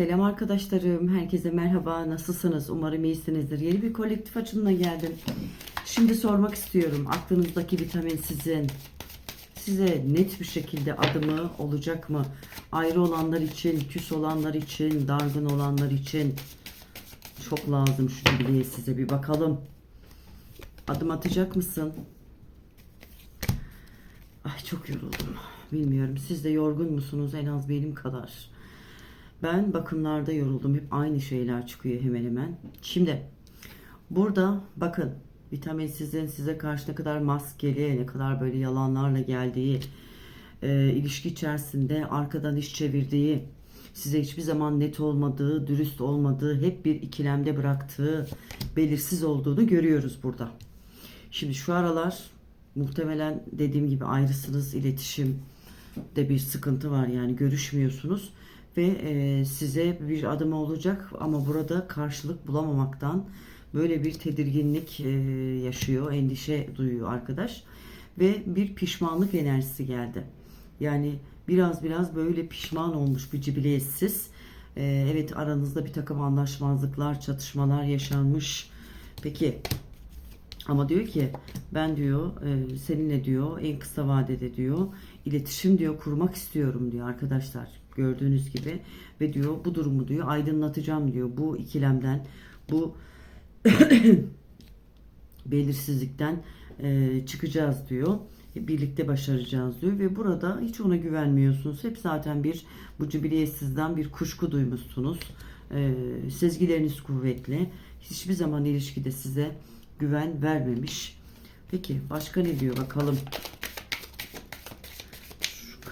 Selam arkadaşlarım. Herkese merhaba. Nasılsınız? Umarım iyisinizdir. Yeni bir kolektif açılımla geldim. Şimdi sormak istiyorum. Aklınızdaki vitamin sizin. Size net bir şekilde adımı olacak mı? Ayrı olanlar için, küs olanlar için, dargın olanlar için. Çok lazım şu jubileye size bir bakalım. Adım atacak mısın? Ay çok yoruldum. Bilmiyorum. Siz de yorgun musunuz en az benim kadar? Ben bakımlarda yoruldum. Hep aynı şeyler çıkıyor hemen hemen. Şimdi burada bakın vitaminsizliğin size karşı ne kadar maskeli, ne kadar böyle yalanlarla geldiği, e, ilişki içerisinde arkadan iş çevirdiği, size hiçbir zaman net olmadığı, dürüst olmadığı, hep bir ikilemde bıraktığı, belirsiz olduğunu görüyoruz burada. Şimdi şu aralar muhtemelen dediğim gibi ayrısınız, iletişim de bir sıkıntı var yani görüşmüyorsunuz ve e, size bir adım olacak ama burada karşılık bulamamaktan böyle bir tedirginlik e, yaşıyor, endişe duyuyor arkadaş ve bir pişmanlık enerjisi geldi. Yani biraz biraz böyle pişman olmuş bir cibiletsiz. E, evet aranızda bir takım anlaşmazlıklar, çatışmalar yaşanmış. Peki ama diyor ki ben diyor e, seninle diyor en kısa vadede diyor iletişim diyor kurmak istiyorum diyor arkadaşlar gördüğünüz gibi ve diyor bu durumu diyor aydınlatacağım diyor bu ikilemden bu belirsizlikten e, çıkacağız diyor birlikte başaracağız diyor ve burada hiç ona güvenmiyorsunuz hep zaten bir bu cibiliyetsizden bir kuşku duymuşsunuz e, sezgileriniz kuvvetli hiçbir zaman ilişkide size güven vermemiş. Peki başka ne diyor bakalım.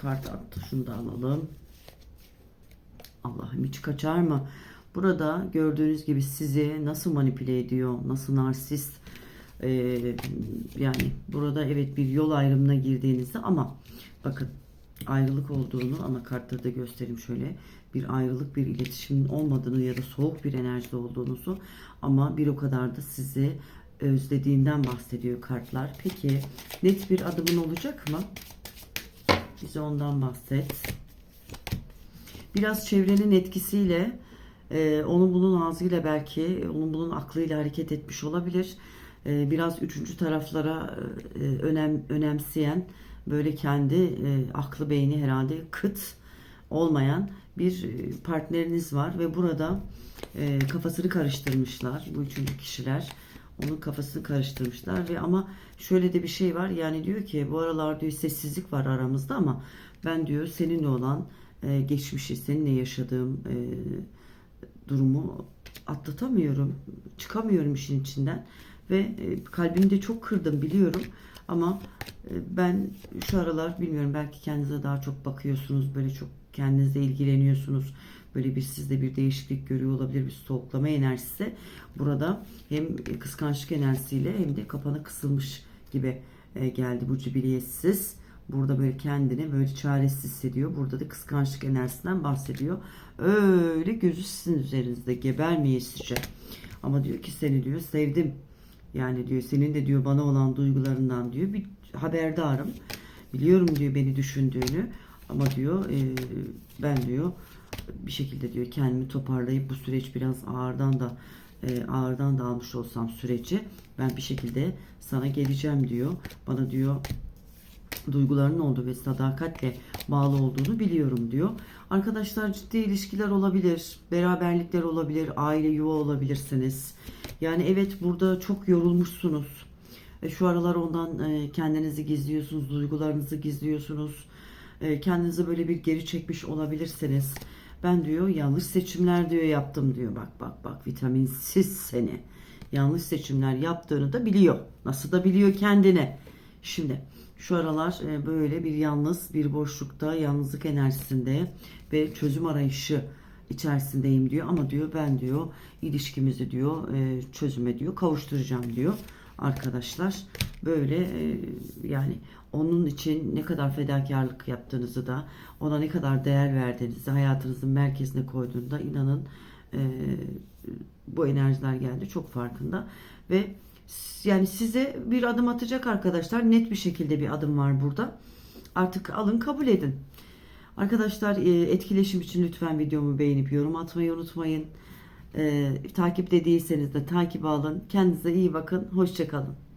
Kart attı. Şunu da alalım. Allah'ım hiç kaçar mı? Burada gördüğünüz gibi sizi nasıl manipüle ediyor? Nasıl narsist? Ee, yani burada evet bir yol ayrımına girdiğinizde ama bakın ayrılık olduğunu anakartta da göstereyim şöyle bir ayrılık bir iletişimin olmadığını ya da soğuk bir enerjide olduğunuzu ama bir o kadar da sizi özlediğinden bahsediyor kartlar. Peki net bir adımın olacak mı? Bize ondan bahset. Biraz çevrenin etkisiyle e, onun bunun ağzıyla belki onun bunun aklıyla hareket etmiş olabilir. E, biraz üçüncü taraflara e, önem önemseyen böyle kendi e, aklı beyni herhalde kıt olmayan bir e, partneriniz var ve burada e, kafasını karıştırmışlar bu üçüncü kişiler onun kafasını karıştırmışlar ve ama şöyle de bir şey var yani diyor ki bu aralar diyor sessizlik var aramızda ama ben diyor seninle olan e, geçmişi seninle yaşadığım e, durumu atlatamıyorum çıkamıyorum işin içinden. Ve e, kalbimi de çok kırdım biliyorum. Ama e, ben şu aralar bilmiyorum belki kendinize daha çok bakıyorsunuz böyle çok kendinizle ilgileniyorsunuz. Böyle bir sizde bir değişiklik görüyor olabilir bir soğuklama enerjisi. Burada hem kıskançlık enerjisiyle hem de kapana kısılmış gibi e, geldi bu cibiliyetsiz burada böyle kendini böyle çaresiz hissediyor. Burada da kıskançlık enerjisinden bahsediyor. Öyle gözü sizin üzerinizde gebermeyesice ama diyor ki seni diyor sevdim. Yani diyor senin de diyor bana olan duygularından diyor bir haberdarım. Biliyorum diyor beni düşündüğünü. Ama diyor e, ben diyor bir şekilde diyor kendimi toparlayıp bu süreç biraz ağırdan da e, ağırdan da almış olsam süreci ben bir şekilde sana geleceğim diyor. Bana diyor duyguların olduğu ve sadakatle bağlı olduğunu biliyorum diyor. Arkadaşlar ciddi ilişkiler olabilir, beraberlikler olabilir, aile yuva olabilirsiniz. Yani evet burada çok yorulmuşsunuz. E, şu aralar ondan e, kendinizi gizliyorsunuz, duygularınızı gizliyorsunuz. E, kendinizi böyle bir geri çekmiş olabilirsiniz. Ben diyor yanlış seçimler diyor yaptım diyor. Bak bak bak vitaminsiz seni. Yanlış seçimler yaptığını da biliyor. Nasıl da biliyor kendine. Şimdi şu aralar e, böyle bir yalnız bir boşlukta yalnızlık enerjisinde ve çözüm arayışı içerisindeyim diyor. Ama diyor ben diyor ilişkimizi diyor e, çözüme diyor kavuşturacağım diyor arkadaşlar. Böyle e, yani onun için ne kadar fedakarlık yaptığınızı da ona ne kadar değer verdiğinizi hayatınızın merkezine koyduğunda inanın bu enerjiler geldi. Çok farkında ve yani size bir adım atacak arkadaşlar net bir şekilde bir adım var burada artık alın kabul edin Arkadaşlar e, etkileşim için lütfen videomu beğenip yorum atmayı unutmayın. E, takipte değilseniz de takip alın. Kendinize iyi bakın. Hoşçakalın.